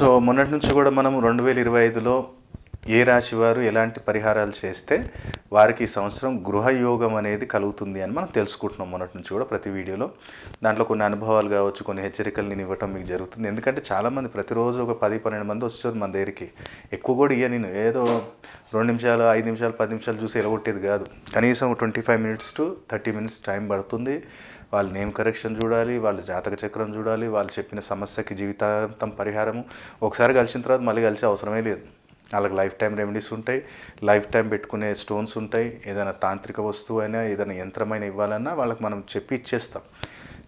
So మొన్నటి నుంచి కూడా మనం రెండు వేల ఇరవై ఐదులో ఏ రాశి వారు ఎలాంటి పరిహారాలు చేస్తే వారికి ఈ సంవత్సరం గృహయోగం అనేది కలుగుతుంది అని మనం తెలుసుకుంటున్నాం మొన్నటి నుంచి కూడా ప్రతి వీడియోలో. దాంట్లో కొన్ని అనుభవాలు కావచ్చు కొన్ని హెచ్చరికలు నేను ఇవ్వటం మీకు జరుగుతుంది. ఎందుకంటే చాలామంది ప్రతిరోజు ఒక పది పన్నెండు మంది వస్తారు మన దగ్గరికి. ఎక్కువ కూడా ఇయ్య నేను ఏదో రెండు నిమిషాలు ఐదు నిమిషాలు పది నిమిషాలు చూసి ఎలగొట్టేది కాదు. కనీసం twenty five minutes to thirty minutes time పడుతుంది. వాళ్ళ నేమ్ కరెక్షన్ చూడాలి వాళ్ళ జాతక చక్రం చూడాలి వాళ్ళు చెప్పిన సమస్యకి జీవితాంతం పరిహారము. ఒకసారి కలిసిన తర్వాత మళ్ళీ కలిసే అవసరమే లేదు. వాళ్ళకి లైఫ్ టైం రెమెడీస్ ఉంటాయి. లైఫ్ టైం పెట్టుకునే స్టోన్స్ ఉంటాయి. ఏదైనా తాంత్రిక వస్తువు అయినా ఏదైనా యంత్రమైన ఇవ్వాలన్నా వాళ్ళకి మనం చెప్పి ఇచ్చేస్తాం.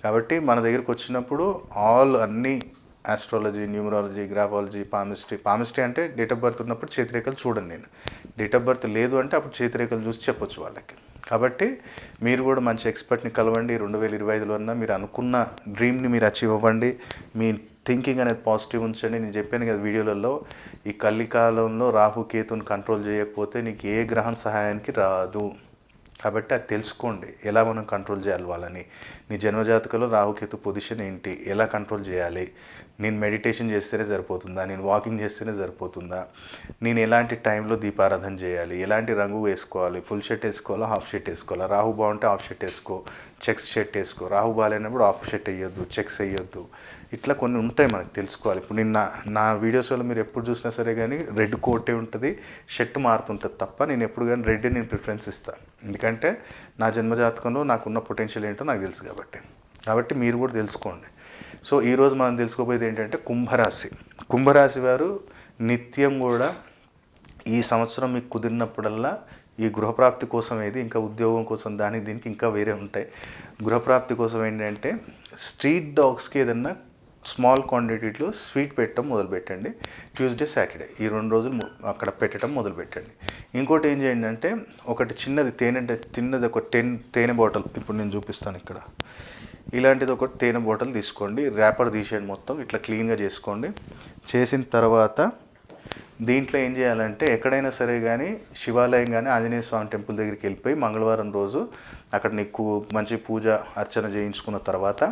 కాబట్టి మన దగ్గరికి వచ్చినప్పుడు ఆల్ అన్ని astrology numerology graphology palmistry palmistry అంటే డేట్ ఆఫ్ బర్త్ ఉన్నప్పుడు చేతిరేఖలు చూడండి నేను. డేట్ ఆఫ్ బర్త్ లేదు అంటే అప్పుడు చేతిరేఖలు చూసి చెప్పొచ్చు వాళ్ళకి. కాబట్టి మీరు కూడా మంచి ఎక్స్పర్ట్ని కలవండి. రెండు వేల ఇరవై ఐదులో ఉన్న మీరు అనుకున్న డ్రీమ్ని మీరు అచీవ్ అవ్వండి. మీ థింకింగ్ అనేది పాజిటివ్ ఉంచండి. నేను చెప్పాను కదా వీడియోలలో ఈ కలికాలంలో రాహు కేతుని కంట్రోల్ చేయకపోతే నీకు ఏ గ్రహం సహాయానికి రాదు. కాబట్టి అది తెలుసుకోండి. ఎలా మనం కంట్రోల్ చేయాలి వాళ్ళని? నీ జన్మజాతకంలో రాహుకేతు పొజిషన్ ఏంటి? ఎలా కంట్రోల్ చేయాలి? నేను మెడిటేషన్ చేస్తేనే సరిపోతుందా? నేను వాకింగ్ చేస్తేనే సరిపోతుందా? నేను ఎలాంటి టైంలో దీపారాధన చేయాలి? ఎలాంటి రంగు వేసుకోవాలి? ఫుల్ షర్ట్ వేసుకోవాలా? హాఫ్ షర్ట్ వేసుకోవాలా? రాహు బాగుంటే హాఫ్ షర్ట్ వేసుకో. చెక్స్ షర్ట్ వేసుకో. రాహు బాగాలేనప్పుడు హాఫ్ షర్ట్ వేయొద్దు. చెక్స్ వేయొద్దు. ఇట్లా కొన్ని ఉంటాయి మనకు తెలుసుకోవాలి. ఇప్పుడు నిన్న నా వీడియోస్లో మీరు ఎప్పుడు చూసినా సరే కానీ రెడ్ కోటే ఉంటుంది షర్ట్ మారుతుంటుంది తప్ప నేను ఎప్పుడు కానీ రెడ్ నేను ప్రిఫరెన్స్ ఇస్తాను ఎందుకంటే నా జన్మజాతకంలో నాకున్న పొటెన్షియల్ ఏంటో నాకు తెలుసు కాబట్టి. కాబట్టి మీరు కూడా తెలుసుకోండి. సో ఈరోజు మనం తెలుసుకోబోయేది ఏంటంటే కుంభరాశి. కుంభరాశి వారు నిత్యం కూడా ఈ సంవత్సరం మీకు కుదిరినప్పుడల్లా ఈ గృహప్రాప్తి కోసం ఏది ఇంకా ఉద్యోగం కోసం దానికి దీనికి ఇంకా వేరే ఉంటాయి. గృహప్రాప్తి కోసం ఏంటంటే స్ట్రీట్ డాగ్స్కి ఏదన్నా స్మాల్ క్వాంటిటీలో స్వీట్ పెట్టడం మొదలుపెట్టండి. Tuesday Saturday. ఈ రెండు రోజులు అక్కడ పెట్టడం మొదలుపెట్టండి. ఇంకోటి ఏం చేయండి అంటే ఒకటి చిన్నది తేనె చిన్నది ఒక టెన్ తేనె బాటిల్ ఇప్పుడు నేను చూపిస్తాను ఇక్కడ. ఇలాంటిది ఒకటి తేనె బాటిల్ తీసుకోండి. ర్యాపర్ తీసేయండి మొత్తం ఇట్లా క్లీన్గా చేసుకోండి. చేసిన తర్వాత దీంట్లో ఏం చేయాలంటే ఎక్కడైనా సరే కానీ శివాలయం కానీ ఆంజనేయ స్వామి టెంపుల్ దగ్గరికి వెళ్ళిపోయి మంగళవారం రోజు అక్కడ నీకు మంచి పూజ అర్చన చేయించుకున్న తర్వాత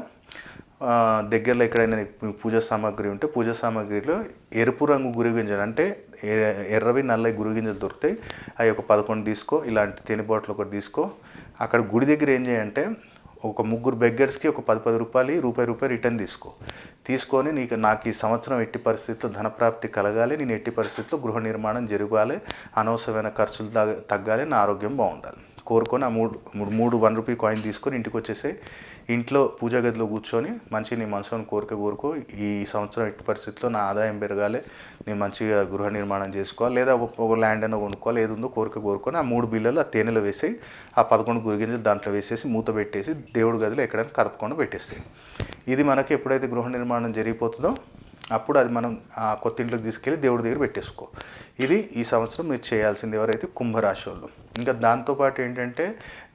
దగ్గరలో ఎక్కడైనా పూజ సామాగ్రి ఉంటే పూజ సామాగ్రిలో ఎరుపు రంగు గురిగింజలు అంటే ఎ- ఎర్రవి నల్లవి గురిగింజలు దొరుకుతాయి. అవి ఒక పదకొండు తీసుకో ఇలాంటి తేనె బాటిల్ ఒకటి తీసుకో. అక్కడ గుడి దగ్గర ఏం చేయంటే ఒక ముగ్గురు బెగ్గర్స్కి ఒక పది పది రూపాయలు రూపాయి రూపాయి రిటర్న్ తీసుకో. తీసుకొని నీకు నాకు ఈ సంవత్సరం ఎట్టి పరిస్థితుల్లో ధనప్రాప్తి కలగాలి నేను ఎట్టి పరిస్థితుల్లో గృహ నిర్మాణం జరగాలి అనవసరమైన ఖర్చులు తగ్గాలి నా ఆరోగ్యం బాగుండాలి. కోరుకొని ఆ మూడు మూడు మూడు వన్ రూపీ కాయిన్ తీసుకొని ఇంటికి వచ్చేసి ఇంట్లో పూజా గదిలో కూర్చొని మంచి నీ మనసులోని కోరిక కోరుకో. ఈ సంవత్సరం ఎట్టి పరిస్థితుల్లో నా ఆదాయం పెరగాలి నేను మంచిగా గృహ నిర్మాణం చేసుకోవాలి లేదా ఒక- ఒక ల్యాండ్ అయినా కొనుక్కోవాలి ఏది ఉందో కోరిక కోరుకొని ఆ మూడు బిల్లలు ఆ తేనెలో వేసి ఆ పదకొండు గురిగింజలు దాంట్లో వేసేసి మూత పెట్టేసి దేవుడి గదిలో ఎక్కడైనా కదపకుండా పెట్టేస్తాయి ఇది మనకి ఎప్పుడైతే గృహ నిర్మాణం జరిగిపోతుందో అప్పుడు అది మనం ఆ కొత్త ఇంట్లోకి తీసుకెళ్ళి దేవుడి దగ్గర పెట్టేసుకో. ఇది ఈ సంవత్సరం మీరు చేయాల్సింది ఎవరైతే కుంభరాశి వాళ్ళు. ఇంకా దాంతోపాటు ఏంటంటే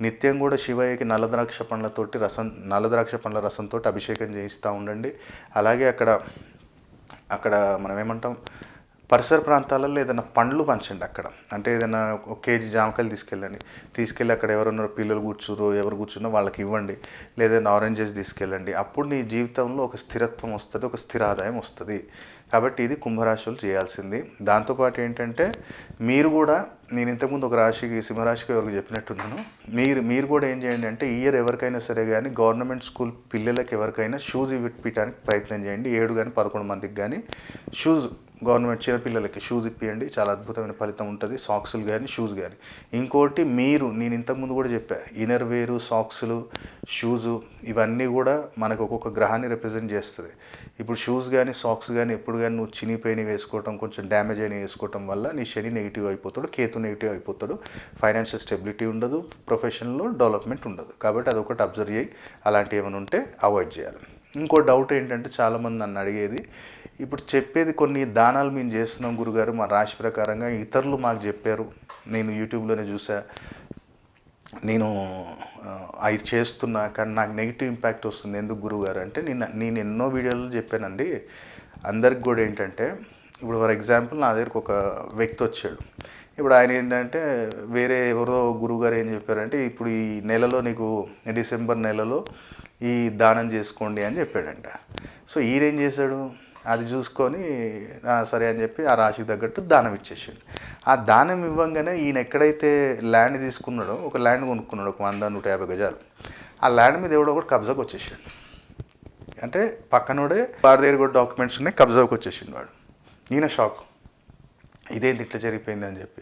నిత్యం కూడా శివయ్యకి నల్లద్రాక్ష పండ్లతోటి రసం నల్లద్రాక్ష పండ్ల రసంతో అభిషేకం చేయిస్తూ ఉండండి. అలాగే అక్కడ అక్కడ మనం ఏమంటాం పరిసర ప్రాంతాలలో ఏదైనా పండ్లు పంచండి అక్కడ. అంటే ఏదైనా ఒక కేజీ జామకాయలు తీసుకెళ్ళండి. తీసుకెళ్ళి అక్కడ ఎవరున్నారో పిల్లలు కూర్చురో ఎవరు కూర్చున్నా వాళ్ళకి ఇవ్వండి. లేదా ఆరెంజెస్ తీసుకెళ్ళండి. అప్పుడు నీ జీవితంలో ఒక స్థిరత్వం వస్తుంది ఒక స్థిర ఆదాయం వస్తుంది. కాబట్టి ఇది కుంభరాశులు చేయాల్సింది. దాంతోపాటు ఏంటంటే మీరు కూడా నేను ఇంతకుముందు ఒక రాశికి సింహరాశికి ఎవరికి చెప్పినట్టున్నాను మీరు మీరు కూడా ఏం చేయండి అంటే ఇయర్ ఎవరికైనా సరే కానీ గవర్నమెంట్ స్కూల్ పిల్లలకి ఎవరికైనా షూస్ ఇప్పించడానికి ప్రయత్నం చేయండి. ఏడు కానీ పదకొండు మందికి కానీ షూస్ గవర్నమెంట్ చిన్నపిల్లలకి షూస్ ఇప్పియండి. చాలా అద్భుతమైన ఫలితం ఉంటుంది. సాక్సులు కానీ షూస్ కానీ ఇంకోటి మీరు నేను ఇంతకుముందు కూడా చెప్పా ఇన్నర్ వేరు సాక్సులు షూజు ఇవన్నీ కూడా మనకు ఒక్కొక్క గ్రహాన్ని రిప్రజెంట్ చేస్తుంది. ఇప్పుడు షూస్ కానీ సాక్స్ కానీ ఎప్పుడు కానీ నువ్వు చినిపోయినవి వేసుకోవటం కొంచెం డ్యామేజ్ అయినవి వేసుకోవటం వల్ల నీ శని నెగిటివ్ అయిపోతాడు కేతు నెగిటివ్ అయిపోతాడు. ఫైనాన్షియల్ స్టెబిలిటీ ఉండదు ప్రొఫెషన్లో డెవలప్మెంట్ ఉండదు. కాబట్టి అదొకటి అబ్జర్వ్ చేయి అలాంటివి ఏమైనా ఉంటే అవాయిడ్ చేయాలి. ఇంకో డౌట్ ఏంటంటే చాలామంది నన్ను అడిగేది ఇప్పుడు చెప్పేది కొన్ని దానాలు మేము చేస్తున్నాం గురుగారు మా రాశి ప్రకారంగా ఇతరులు మాకు చెప్పారు. నేను యూట్యూబ్లోనే చూసా నేను అది చేస్తున్నా కానీ నాకు నెగిటివ్ ఇంపాక్ట్ వస్తుంది. ఎందుకు గురుగారు అంటే నేను నేను ఎన్నో వీడియోలు చెప్పానండి. అందరికి కూడా ఏంటంటే ఇప్పుడు ఫర్ ఎగ్జాంపుల్ నా దగ్గరకు ఒక వ్యక్తి వచ్చాడు. ఇప్పుడు ఆయన ఏంటంటే వేరే ఎవరో గురువుగారు ఏం చెప్పారంటే ఇప్పుడు ఈ నెలలో నీకు డిసెంబర్ నెలలో ఈ దానం చేసుకోండి అని చెప్పాడంట. సో ఈయనేం చేశాడు? అది చూసుకొని సరే అని చెప్పి ఆ రాశికి తగ్గట్టు దానం ఇచ్చేసిండు. ఆ దానం ఇవ్వంగానే ఈయన ఎక్కడైతే ల్యాండ్ తీసుకున్నాడో ఒక ల్యాండ్ కొనుక్కున్నాడు ఒక వంద నూట యాభై గజాలు. ఆ ల్యాండ్ మీద ఎవడో ఒకటి కబ్జాకి వచ్చేసాడు అంటే పక్కనోడే వాడి దగ్గర కూడా డాక్యుమెంట్స్ ఉన్నాయి కబ్జాకి వచ్చేసిండు వాడు. ఈయన షాక్. ఇదేంది ఇట్లా జరిగిపోయింది అని చెప్పి.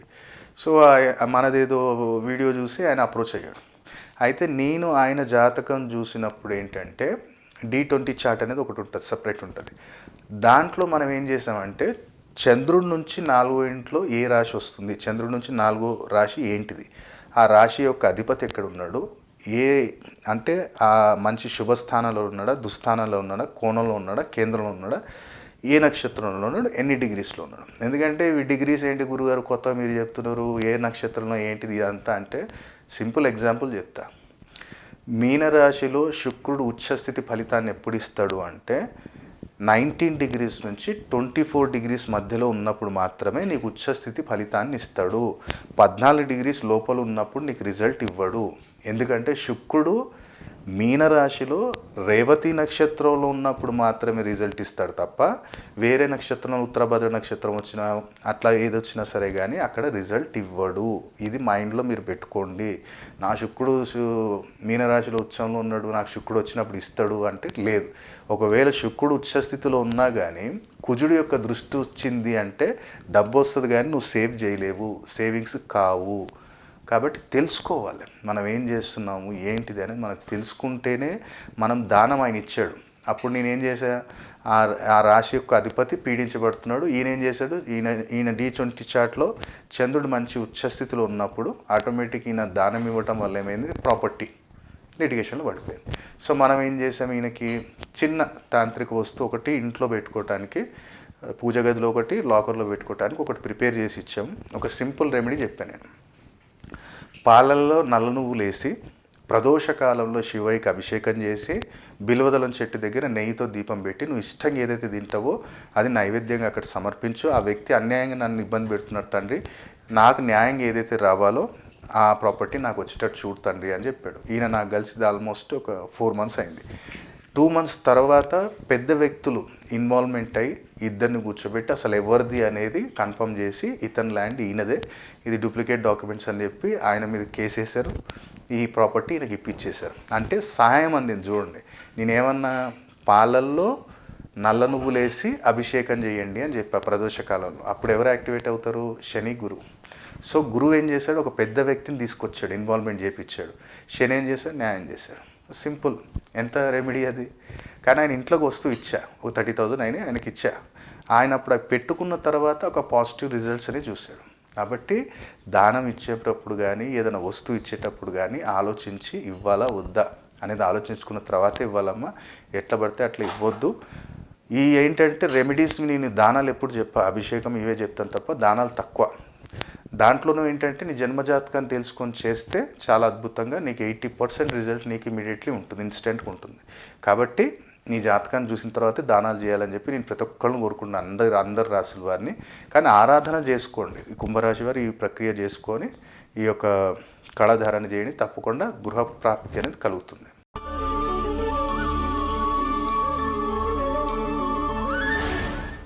సో మనదేదో వీడియో చూసి ఆయన అప్రోచ్ అయ్యాడు. అయితే నేను ఆయన జాతకం చూసినప్పుడు ఏంటంటే డి ట్వంటీ చార్ట్ అనేది ఒకటి ఉంటుంది సపరేట్ ఉంటుంది. దాంట్లో మనం ఏం చేసామంటే చంద్రుడి నుంచి నాలుగో ఇంట్లో ఏ రాశి వస్తుంది చంద్రుడి నుంచి నాలుగో రాశి ఏంటిది? ఆ రాశి యొక్క అధిపతి ఎక్కడ ఉన్నాడు? ఏ అంటే ఆ మంచి శుభస్థానంలో ఉన్నాడా దుస్థానంలో ఉన్నాడా కోణంలో ఉన్నాడా కేంద్రంలో ఉన్నాడా ఏ నక్షత్రంలో ఉన్నాడు ఎన్ని డిగ్రీస్లో ఉన్నాడు. ఎందుకంటే ఈ డిగ్రీస్ ఏంటి గురుగారు? కొత్త మీరు చెప్తున్నారు ఏ నక్షత్రంలో ఏంటిది ఇదంతా అంటే సింపుల్ ఎగ్జాంపుల్ చెప్తా. మీనరాశిలో శుక్రుడు ఉచ్చస్థితి ఫలితాన్ని ఎప్పుడు ఇస్తాడు అంటే నైన్టీన్ డిగ్రీస్ నుంచి ట్వంటీ ఫోర్ డిగ్రీస్ మధ్యలో ఉన్నప్పుడు మాత్రమే నీకు ఉచ్చస్థితి ఫలితాన్ని ఇస్తాడు. పద్నాలుగు డిగ్రీస్ లోపల ఉన్నప్పుడు నీకు రిజల్ట్ ఇవ్వడు. ఎందుకంటే శుక్రుడు మీనరాశిలో రేవతి నక్షత్రంలో ఉన్నప్పుడు మాత్రమే రిజల్ట్ ఇస్తాడు తప్ప వేరే నక్షత్రం ఉత్తరభద్ర నక్షత్రం వచ్చినా అట్లా ఏది వచ్చినా సరే కానీ అక్కడ రిజల్ట్ ఇవ్వడు. ఇది మైండ్లో మీరు పెట్టుకోండి. నా శుక్రుడు మీనరాశిలో ఉత్సవంలో ఉన్నాడు నాకు శుక్రుడు వచ్చినప్పుడు ఇస్తాడు అంటే లేదు. ఒకవేళ శుక్రుడు ఉచ్చస్థితిలో ఉన్నా కానీ కుజుడు యొక్క దృష్టి వచ్చింది అంటే డబ్బు వస్తుంది కానీ నువ్వు సేవ్ చేయలేవు. సేవింగ్స్ కావు. కాబట్టి తెలుసుకోవాలి. మనం ఏం చేస్తున్నాము ఏంటిది అనేది మనకు తెలుసుకుంటేనే మనం దానం ఆయన ఇచ్చాడు. అప్పుడు నేనేం చేశా? ఆ ఆ రాశి యొక్క అధిపతి పీడించబడుతున్నాడు. ఈయన ఏం చేశాడు? ఈయన ఈయన డి ట్వంటీ చార్ట్లో చంద్రుడు మంచి ఉచ్చస్థితిలో ఉన్నప్పుడు ఆటోమేటిక్ ఈయన దానం ఇవ్వటం వల్ల ఏమైంది? ప్రాపర్టీ లిటిగేషన్లో పడిపోయింది. సో మనం ఏం చేసాం ఈయనకి చిన్న తాంత్రిక వస్తువు ఒకటి ఇంట్లో పెట్టుకోవటానికి పూజ గదిలో ఒకటి లాకర్లో పెట్టుకోవటానికి ఒకటి ప్రిపేర్ చేసి ఇచ్చాం. ఒక సింపుల్ రెమెడీ చెప్పాను నేను. పాలల్లో నల్ల నువ్వులు వేసి ప్రదోష కాలంలో శివయ్యకి అభిషేకం చేసి బిల్వదలం చెట్టు దగ్గర నెయ్యితో దీపం పెట్టి నువ్వు ఇష్టంగా ఏదైతే తింటావో అది నైవేద్యంగా అక్కడ సమర్పించు. ఆ వ్యక్తి అన్యాయంగా నన్ను ఇబ్బంది పెడుతున్నాడు తండ్రి. నాకు న్యాయంగా ఏదైతే రావాలో ఆ ప్రాపర్టీ నాకు వచ్చేటట్టు చూడు తండ్రి అని చెప్పాడు. ఈయన నాకు కలిసి ఆల్మోస్ట్ ఒక ఫోర్ మంత్స్ అయింది. టూ మంత్స్ తర్వాత పెద్ద వ్యక్తులు ఇన్వాల్వ్మెంట్ అయ్యి ఇద్దరిని కూర్చోబెట్టి అసలు ఎవరిది అనేది కన్ఫర్మ్ చేసి ఇతని ల్యాండ్ ఈయనదే. ఇది డూప్లికేట్ డాక్యుమెంట్స్ అని చెప్పి ఆయన మీద కేసు వేశారు. ఈ ప్రాపర్టీ ఈయనకి ఇప్పించేశారు. అంటే సహాయం అందింది చూడండి. నేనేమన్నా పాలల్లో నల్ల నువ్వులేసి అభిషేకం చేయండి అని చెప్పా ప్రదోష కాలంలో. అప్పుడు ఎవరు యాక్టివేట్ అవుతారు? శని గురువు. సో గురువు ఏం చేశాడు? ఒక పెద్ద వ్యక్తిని తీసుకొచ్చాడు ఇన్వాల్వ్మెంట్ చేపించాడు. శని ఏం చేశాడు? న్యాయం చేశాడు. సింపుల్. ఎంత రెమెడీ అది? కానీ ఆయన ఇంట్లోకి వస్తువు ఇచ్చా. ఒక థర్టీ థౌజండ్ అయినా ఆయనకి ఇచ్చా. ఆయన అప్పుడు పెట్టుకున్న తర్వాత ఒక పాజిటివ్ రిజల్ట్స్ అని చూశాడు. కాబట్టి దానం ఇచ్చేటప్పుడు కానీ ఏదైనా వస్తువు ఇచ్చేటప్పుడు కానీ ఆలోచించి ఇవ్వాలా వద్దా అనేది ఆలోచించుకున్న తర్వాత ఇవ్వాలమ్మా. ఎట్లా పడితే అట్లా ఇవ్వద్దు. ఈ ఏంటంటే రెమెడీస్ నేను దానాలు ఎప్పుడు చెప్పా. అభిషేకం ఇవే చెప్తాను తప్ప దానాలు తక్కువ. దాంట్లోనూ ఏంటంటే నీ జన్మజాతకాన్ని తెలుసుకొని చేస్తే చాలా అద్భుతంగా నీకు ఎయిటీ పర్సెంట్ రిజల్ట్ నీకు ఇమీడియట్లీ ఉంటుంది ఇన్స్టెంట్గా ఉంటుంది. కాబట్టి నీ జాతకాన్ని చూసిన తర్వాత దానాలు చేయాలని చెప్పి నేను ప్రతి ఒక్కళ్ళని కోరుకుంటున్నాను అందరు అందరు రాసుల వారిని. కానీ ఆరాధన చేసుకోండి. ఈ కుంభరాశి వారు ఈ ప్రక్రియ చేసుకొని ఈ యొక్క కళాధారణ చేయండి తప్పకుండా గృహ ప్రాప్తి అనేది కలుగుతుంది.